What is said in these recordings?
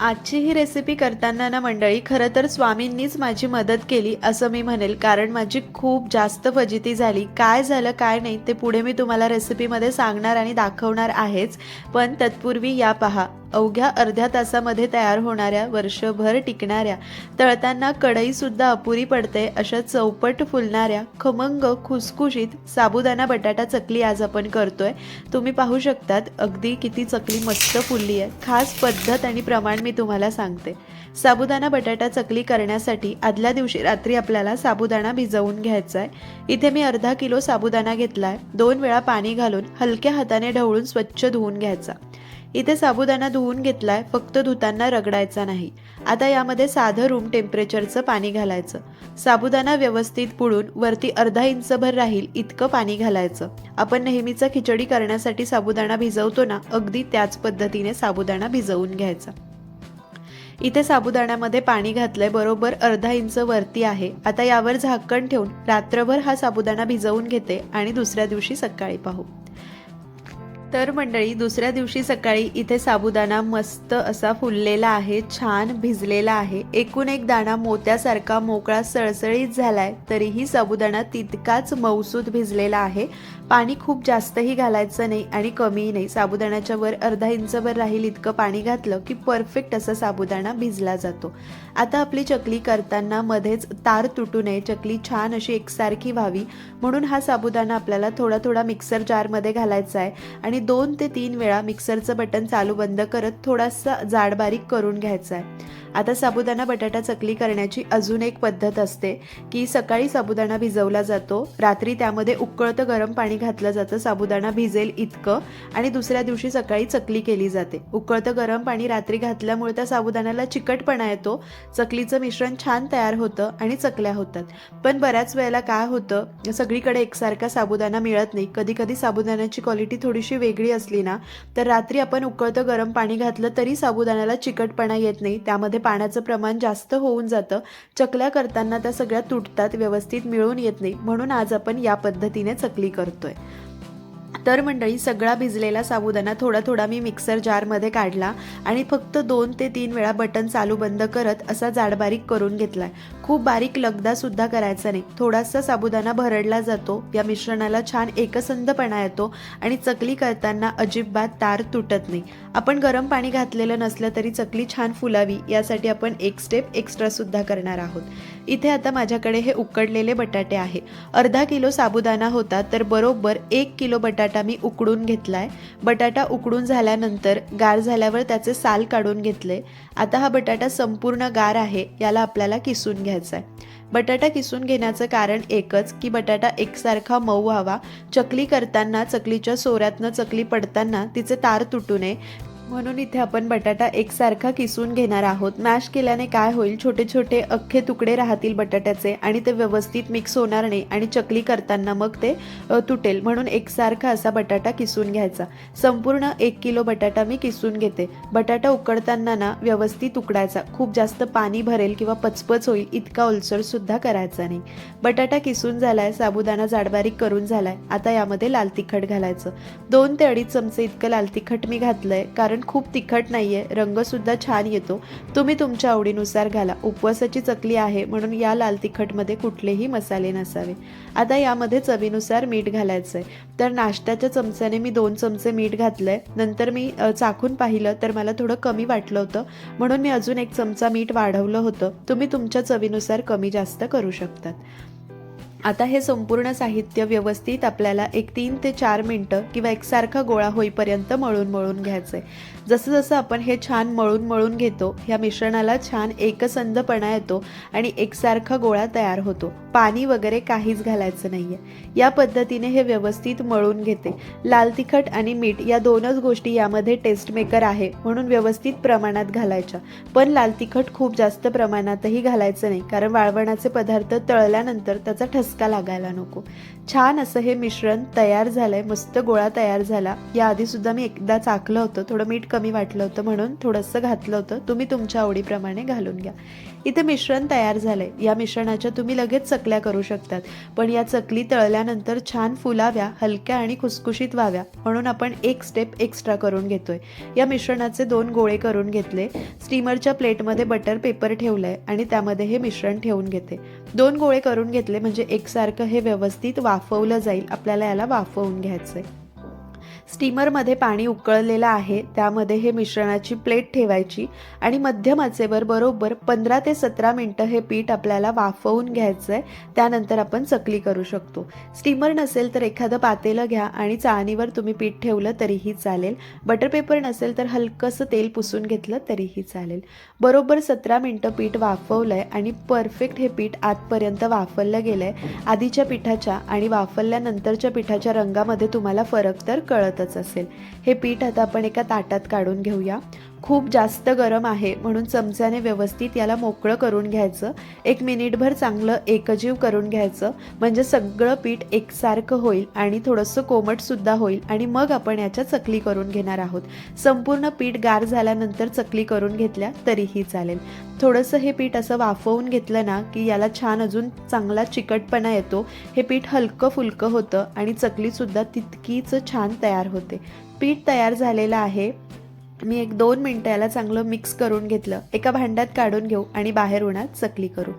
आजची ही रेसिपी करताना ना मंडळी खरं तर स्वामींनीच माझी मदत केली असं मी म्हणेल. कारण माझी खूप जास्त फजिती झाली. काय झालं काय नाही ते पुढे मी तुम्हाला रेसिपीमध्ये सांगणार आणि दाखवणार आहेच. पण तत्पूर्वी या पहा. अवघ्या अर्ध्या तासामध्ये तयार होणाऱ्या वर्षभर टिकणाऱ्या तळताना कढईसुद्धा अपुरी पडते अशा चौपट फुलणाऱ्या खमंग खुसखुशीत साबुदाणा बटाटा चकली आज आपण करतोय. तुम्ही पाहू शकतात अगदी किती चकली मस्त फुलली आहे खास पद्धत आणि प्रमाण मी तुम्हाला सांगते. साबुदाणा बटाटा चकली करण्यासाठी आदल्या दिवशी रात्री आपल्याला साबुदाणा भिजवून घ्यायचा आहे इथे मी अर्धा किलो साबुदाणा घेतला आहे दोन वेळा पाणी घालून हलक्या हाताने ढवळून स्वच्छ धुवून घ्यायचा. इथे साबुदाणा धुवून घेतलाय फक्त धुताना रगडायचा नाही. आता यामध्ये साधं रूम टेम्परेचरचं पाणी घालायचं. साबुदाणा व्यवस्थित पुळून वरती अर्धा इंचभर राहील इतकं पाणी घालायचं. आपण नेहमीचा खिचडी करण्यासाठी साबुदाणा भिजवतो ना अगदी त्याच पद्धतीने साबुदाणा भिजवून घ्यायचा. इथे साबुदाण्यामध्ये पाणी घातलंय बरोबर अर्धा इंच वरती आहे. आता यावर झाकण ठेवून रात्रभर हा साबुदाणा भिजवून घेते आणि दुसऱ्या दिवशी सकाळी पाहू. तर मंडळी दुसऱ्या दिवशी सकाळी इथे साबुदाणा मस्त असा फुललेला आहे छान भिजलेला आहे. एकूण एक दाणा मोत्यासारखा मोकळा सळसळीत झालाय तरीही साबुदाणा तितकाच मऊसूद भिजलेला आहे. पाणी खूप जास्तही घालायचं नाही आणि कमीही नाही. साबुदाण्याच्या वर अर्धा इंचभर राहील इतकं पाणी घातलं की परफेक्ट असा साबुदाणा भिजला जातो. आता आपली चकली करताना मध्येच तार तुटू नये. चकली छान अशी एकसारखी व्हावी. म्हणून हा साबुदाणा आपल्याला थोडा थोडा मिक्सर जारमध्ये घालायचा आहे आणि दोन ते तीन वेळा मिक्सरचं बटन चालू बंद करत थोडासा जाड बारीक करून घ्यायचा आहे. आता साबुदाणा बटाटा चकली करण्याची अजून एक पद्धत असते की सकाळी साबुदाणा भिजवला जातो रात्री त्यामध्ये उकळतं गरम पाणी घातलं जातं साबुदाणा भिजेल इतकं आणि दुसऱ्या दिवशी सकाळी चकली केली जाते. उकळतं गरम पाणी रात्री घातल्यामुळे त्या साबुदाण्याला चिकटपणा येतो चकलीचं मिश्रण छान तयार होतं आणि चकल्या होतात. पण बऱ्याच वेळेला काय होतं? सगळीकडे एकसारखा साबुदाणा मिळत नाही. कधी कधी साबुदाण्याची क्वालिटी थोडीशी वेगळी असली ना तर रात्री आपण उकळतं गरम पाणी घातलं तरी साबुदाण्याला चिकटपणा येत नाही. त्यामध्ये पाण्याचं प्रमाण जास्त होऊन जातं चकल्या करताना त्या सगळ्या तुटतात व्यवस्थित मिळून येत नाही म्हणून आज आपण या पद्धतीने चकली करतोय. तर मंडळी सगळा भिजलेला साबुदाणा थोडा थोडा मी मिक्सर जारमध्ये काढला आणि फक्त दोन ते तीन वेळा बटन चालू बंद करत असा जाडबारीक करून घेतलाय. खूप बारीक लगदासुद्धा करायचा नाही. थोडासा साबुदाणा भरडला जातो या मिश्रणाला छान एकसंधपणा येतो आणि चकली करताना अजिबात तार तुटत नाही. आपण गरम पाणी घातलेलं नसलं तरी चकली छान फुलावी यासाठी आपण एक स्टेप एक्स्ट्रासुद्धा करणार आहोत. इथे आता माझ्याकडे हे उकडलेले बटाटे आहे. अर्धा किलो साबुदाणा होता तर बरोबर एक किलो बटाटा मी उकडून घेतलाय. बटाटा उकडून झाल्यानंतर गार झाल्यावर त्याचे साल काढून घेतले. आता हा बटाटा संपूर्ण गार आहे याला आपल्याला किसून घ्या घ्यायचा आहे बटाटा किसून घेण्याचं कारण एकच की बटाटा एकसारखा मऊ व्हावा. चकली करताना चकलीच्या सोऱ्यातनं चकली पडताना तिचे तार तुटू नये. म्हणून इथे आपण बटाटा एकसारखा किसून घेणार आहोत. मॅश केल्याने काय होईल? छोटे छोटे अख्खे तुकडे राहतील बटाट्याचे आणि ते व्यवस्थित मिक्स होणार नाही आणि चकली करताना मग ते तुटेल. म्हणून एकसारखा असा बटाटा किसून घ्यायचा. संपूर्ण एक किलो बटाटा मी किसून घेते. बटाटा उकडताना ना व्यवस्थित उकडायचा. खूप जास्त पाणी भरेल किंवा पचपच होईल इतका ओलसर सुद्धा करायचा नाही. बटाटा किसून झालाय साबुदाणा जाडबारीक करून झालाय. आता यामध्ये लाल तिखट घालायचं. दोन ते अडीच चमचे इतकं लाल तिखट मी घातलंय कारण खूप तिखट नाहीये रंग सुद्धा छान येतो. तुम्ही तुमच्या आवडीनुसार घाला. उपवासाची चकली आहे म्हणून या लाल तिखटमध्ये कुठलेही मसाले नसावे. आता यामध्ये चवीनुसार मीठ घालायचंय. तर नाश्त्याच्या चमच्याने मी दोन चमचे मीठ घातलंय. नंतर मी चाखून पाहिलं तर मला थोडं कमी वाटलं होतं. म्हणून मी अजून एक चमचा मीठ वाढवलं होतं. तुम्ही तुमच्या चवीनुसार कमी जास्त करू शकतात. आता हे संपूर्ण साहित्य व्यवस्थित आपल्याला एक तीन ते चार मिनटं किंवा एकसारखा गोळा होईपर्यंत मळून मळून घ्यायचं आहे जसं जसं आपण हे छान मळून मळून घेतो ह्या मिश्रणाला छान एकसंधपणा येतो आणि एकसारखा गोळा तयार होतो. पाणी वगैरे काहीच घालायचं नाही आहे या पद्धतीने हे व्यवस्थित मळून घेते. लाल तिखट आणि मीठ या दोनच गोष्टी यामध्ये टेस्ट मेकर आहे म्हणून व्यवस्थित प्रमाणात घालायच्या. पण लाल तिखट खूप जास्त प्रमाणातही घालायचं नाही कारण वाळवणाचे पदार्थ तळल्यानंतर त्याचा ठसका लागायला नको. छान असं हे मिश्रण तयार झालंय मस्त गोळा तयार झाला. याआधी सुद्धा मी एकदा चाकलं होतं थोडं मीठ कमी वाटलं होतं म्हणून थोडंसं घातलं होतं. तुम्ही तुमच्या आवडीप्रमाणे घालून घ्या. इथे मिश्रण तयार झालंय. या मिश्रणाच्या तुम्ही लगेच चकल्या करू शकतात. पण या चकली तळल्यानंतर छान फुलाव्या हलक्या आणि खुसखुशीत व्हाव्या म्हणून आपण एक स्टेप एक्स्ट्रा करून घेतोय. या मिश्रणाचे दोन गोळे करून घेतले. स्टीमरच्या प्लेटमध्ये बटर पेपर ठेवलंय आणि त्यामध्ये हे मिश्रण ठेवून घेते. दोन गोळे करून घेतले म्हणजे एकसारखं हे व्यवस्थित वाफवलं जाईल. आपल्याला याला वाफवून घ्यायचंय. स्टीमरमध्ये पाणी उकळलेलं आहे. त्यामध्ये हे मिश्रणाची प्लेट ठेवायची आणि मध्यम आचेवर बरोबर पंधरा ते सतरा मिनटं हे पीठ आपल्याला वाफवून घ्यायचं आहे त्यानंतर आपण चकली करू शकतो. स्टीमर नसेल तर एखादं पातेलं घ्या आणि चाळणीवर तुम्ही पीठ ठेवलं तरीही चालेल. बटर पेपर नसेल तर हलकंसं तेल पुसून घेतलं तरीही चालेल. बरोबर सतरा मिनटं पीठ वाफवलं आहे आणि परफेक्ट हे पीठ आतपर्यंत वाफवलं गेलं आहे आधीच्या पिठाच्या आणि वाफवल्यानंतरच्या पिठाच्या रंगामध्ये तुम्हाला फरक तर कळत कळतच असेल. हे पीठ आता आपण एका ताटात काढून घेऊया. खूप जास्त गरम आहे म्हणून चमच्याने व्यवस्थित याला मोकळं करून घ्यायचं. एक मिनिटभर चांगलं एकजीव करून घ्यायचं. म्हणजे सगळं पीठ एकसारखं होईल आणि थोडंसं कोमटसुद्धा होईल आणि मग आपण याच्या चकली करून घेणार आहोत. संपूर्ण पीठ गार झाल्यानंतर चकली करून घेतल्या तरीही चालेल. थोडंसं हे पीठ असं वाफवून घेतलं ना की याला छान अजून चांगला चिकटपणा येतो. हे पीठ हलकं फुलकं होतं आणि चकलीसुद्धा तितकीच छान तयार होते. पीठ तयार झालेलं आहे. मी एक दोन मिनटं याला चांगलं मिक्स करून घेतलं. एका भांड्यात काढून घेऊ आणि बाहेर उन्हात चकली करू.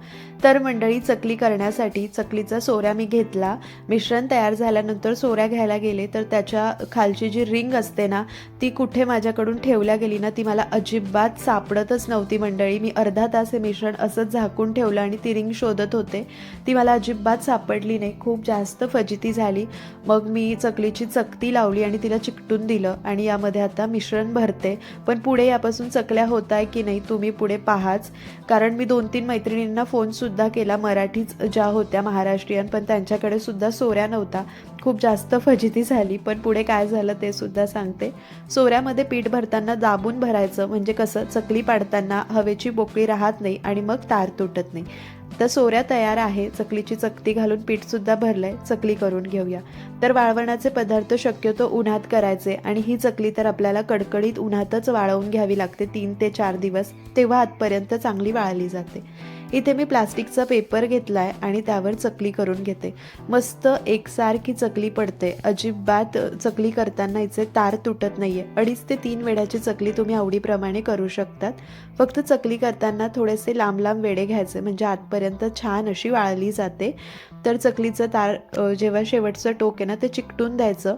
तर मंडळी चकली करण्यासाठी चकलीचा सोऱ्या मी घेतला. मिश्रण तयार झाल्यानंतर सोऱ्या घ्यायला गेले तर त्याच्या खालची जी रिंग असते ना ती कुठे माझ्याकडून ठेवल्या गेली ना ती मला अजिबात सापडतच नव्हती मंडळी. मी अर्धा तास हे मिश्रण असंच झाकून ठेवलं आणि ती रिंग शोधत होते. ती मला अजिबात सापडली नाही. खूप जास्त फजिती झाली. मग मी चकलीची चकती लावली आणि तिला चिकटून दिलं आणि यामध्ये आता मिश्रण भरते. पण पुढे यापासून चकल्या होत आहे की नाही तुम्ही पुढे पाहाच. कारण मी दोन तीन मैत्रिणींना फोनसुद्धा केला. मराठीच ज्या होत्या महाराष्ट्रीयन पण त्यांच्याकडे सुद्धा सोऱ्या नव्हता. खूप जास्त फजिती झाली. पण पुढे काय झालं ते सुद्धा सांगते. सोऱ्यामध्ये पीठ भरताना दाबून भरायचं. म्हणजे कसं? चकली पाडताना हवेची बोकळी राहत नाही आणि मग तार तुटत नाही. तर सोऱ्या तयार आहे चकलीची चकती घालून पीठसुद्धा भरलं आहे चकली करून घेऊया. तर वाळवणाचे पदार्थ शक्यतो उन्हात करायचे आणि ही चकली तर आपल्याला कडकडीत उन्हातच वाळवून घ्यावी लागते तीन ते चार दिवस तेव्हा आतपर्यंत चांगली वाळली जाते. इथे मी प्लास्टिकचा पेपर घेतला आहे आणि त्यावर चकली करून घेते. मस्त एकसारखी चकली पडते. अजिबात चकली करताना इथे तार तुटत नाही आहे अडीच ते तीन वेड्याची चकली तुम्ही आवडीप्रमाणे करू शकतात. फक्त चकली करताना थोडेसे लांब लांब वेडे घ्यायचे. म्हणजे आतपर्यंत छान अशी वाळली जाते. तर चकलीचं तार जेव्हा शेवटचं टोक आहे ना ते चिकटून द्यायचं.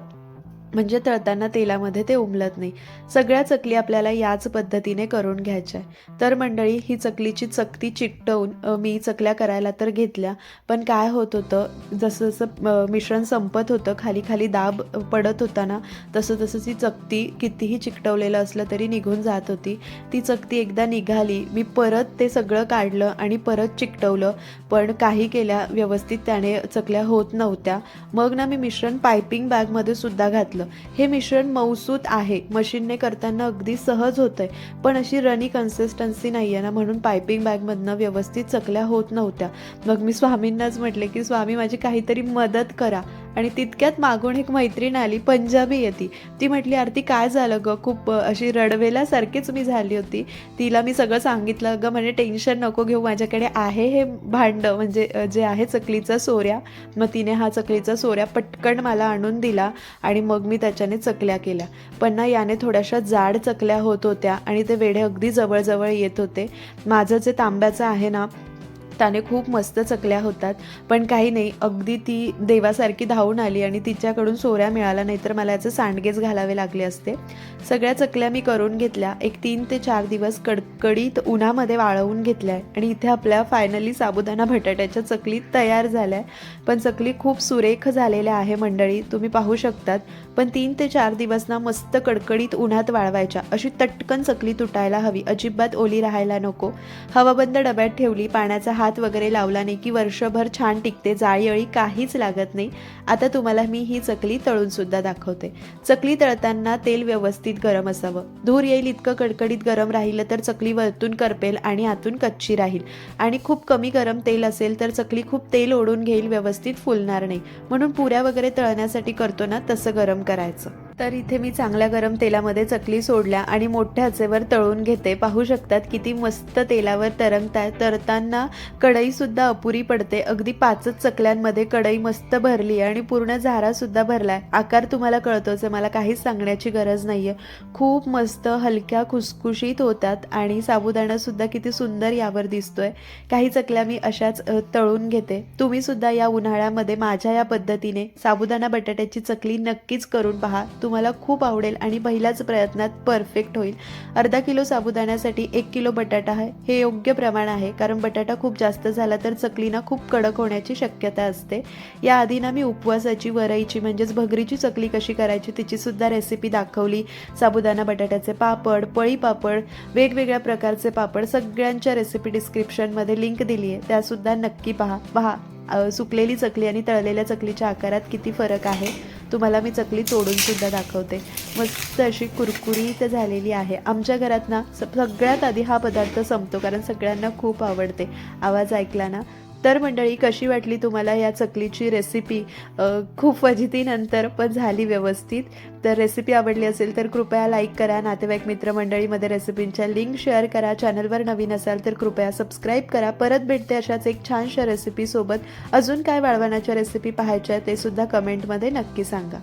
म्हणजे तळताना तेलामध्ये ते उमलत नाही. सगळ्या चकली आपल्याला याच पद्धतीने करून घ्यायच्या आहे तर मंडळी ही चकलीची चकती चिकटवून मी चकल्या करायला तर घेतल्या. पण काय होत होतं जसं जसं मिश्रण संपत होतं खाली खाली दाब पडत होता ना तसं तसं ती चकती कितीही चिकटवलेलं असलं तरी निघून जात होती. ती चकती एकदा निघाली मी परत ते सगळं काढलं आणि परत चिकटवलं. पण काही केल्या व्यवस्थित त्याने चकल्या होत नव्हत्या. मग ना मी मिश्रण पायपिंग बॅगमध्ये सुद्धा घातलं. हे मिश्रण मौसूत आहे. मशीनने करताना अगदी सहज होतंय. पण अशी रनी कन्सिस्टन्सी नाही आहे ना म्हणून पायपिंग बॅगमधनं व्यवस्थित चकल्या होत नव्हत्या. मग मी स्वामींनाच म्हटले की स्वामी माझी काहीतरी मदत करा. आणि तितक्यात मागून एक मैत्रीण आली पंजाबी येते ती. म्हटली आरती काय झालं ग? खूप अशी रडवेल्यासारखीच मी झाली होती. तिला मी सगळं सांगितलं ग म्हणजे टेन्शन नको घेऊ माझ्याकडे आहे हे भांडं म्हणजे जे आहे चकलीचा सोऱ्या. मग तिने हा चकलीचा सोऱ्या पटकन मला आणून दिला आणि मग मी त्याच्याने चकल्या केल्या. पण ना याने थोड्याशा जाड चकल्या होत होत्या आणि ते वेढे अगदी जवळजवळ येत होते. माझं जे तांब्याचं आहे ना त्याने खूप मस्त चकल्या होतात. पण काही नाही अगदी ती देवासारखी धावून आली आणि तिच्याकडून सोऱ्या मिळाला नाहीतर मला याचे सांडगेच घालावे लागले असते. सगळ्या चकल्या मी करून घेतल्या. एक तीन ते चार दिवस कडकडीत उन्हामध्ये वाळवून घेतल्या आहे आणि इथे आपल्या फायनली साबुदाणा बटाट्याच्या चकली तयार झाल्या. आहे पण चकली खूप सुरेख झालेल्या आहे मंडळी तुम्ही पाहू शकतात. पण तीन ते चार दिवस ना मस्त कडकडीत उन्हात वाळवायच्या. अशी तटकन चकली तुटायला हवी. अजिबात ओली राहायला नको. हवाबंद डब्यात ठेवली पाण्याचा हात वगैरे लावला नाही की वर्षभर छान टिकते जाळी काहीच लागत नाही. आता तुम्हाला मी ही चकली तळून सुद्धा दाखवते. चकली तळताना तेल व्यवस्थित गरम असावं. धूर येईल इतकं कडकडीत गरम राहिलं तर चकली वरतून करपेल आणि आतून कच्ची राहील. आणि खूप कमी गरम तेल असेल तर चकली खूप तेल ओढून घेईल व्यवस्थित फुलणार नाही. म्हणून पुऱ्या वगैरे तळण्यासाठी करतो ना तसं गरम करायचं. तर इथे मी चांगल्या गरम तेलामध्ये चकली सोडल्या आणि मोठ्या आचेवर तळून घेते. पाहू शकतात किती मस्त तेलावर तरंगताय तरताना कढईसुद्धा अपुरी पडते. अगदी पाचच चकल्यांमध्ये कढई मस्त भरली आहे आणि पूर्ण झारासुद्धा भरलाय आकार तुम्हाला कळतोच आहे. मला काहीच सांगण्याची गरज नाही आहे खूप मस्त हलक्या खुसखुशीत होतात आणि साबुदाणासुद्धा किती सुंदर यावर दिसतोय. काही चकल्या मी अशाच तळून घेते. तुम्ही सुद्धा या उन्हाळ्यामध्ये माझ्या या पद्धतीने साबुदाणा बटाट्याची चकली नक्कीच करून पहा. तुम्हाला खूप आवडेल आणि पहिल्याच प्रयत्नात परफेक्ट होईल. अर्धा किलो साबुदाण्यासाठी एक किलो बटाटा आहे. हे योग्य प्रमाण आहे कारण बटाटा खूप जास्त झाला तर चकलीना खूप कडक होण्याची शक्यता असते. याआधी ना मी उपवासाची वरईची म्हणजेच भगरीची चकली कशी करायची तिचीसुद्धा रेसिपी दाखवली. साबुदाणा बटाट्याचे पापड पळी पापड वेगवेगळ्या प्रकारचे पापड सगळ्यांच्या रेसिपी डिस्क्रिप्शनमध्ये लिंक दिली आहे त्यासुद्धा नक्की पहा. पहा सुकलेली चकली आणि तळलेल्या चकलीच्या आकारात किती फरक आहे. तुम्हाला मी चकली तोडून सुद्धा दाखवते. मस्त अशी कुरकुरीत झालेली आहे. आमच्या घरात ना स- सगळ्यात आधी हा पदार्थ संपतो कारण सगळ्यांना खूप आवडते. आवाज ऐकला ना? तर मंडळी कशी वाटली तुम्हाला या चकलीची रेसिपी खूप फजितीनंतर पण झाली व्यवस्थित. तर रेसिपी आवडली असेल तर कृपया लाईक करा. नातेवाईक मित्रमंडळीमध्ये रेसिपींच्या लिंक शेअर करा. चॅनलवर नवीन असाल तर कृपया सबस्क्राईब करा. परत भेटते अशाच एक छानशा रेसिपीसोबत अजून काय वाळवणाच्या रेसिपी पाहायच्या ते सुद्धा कमेंटमध्ये नक्की सांगा.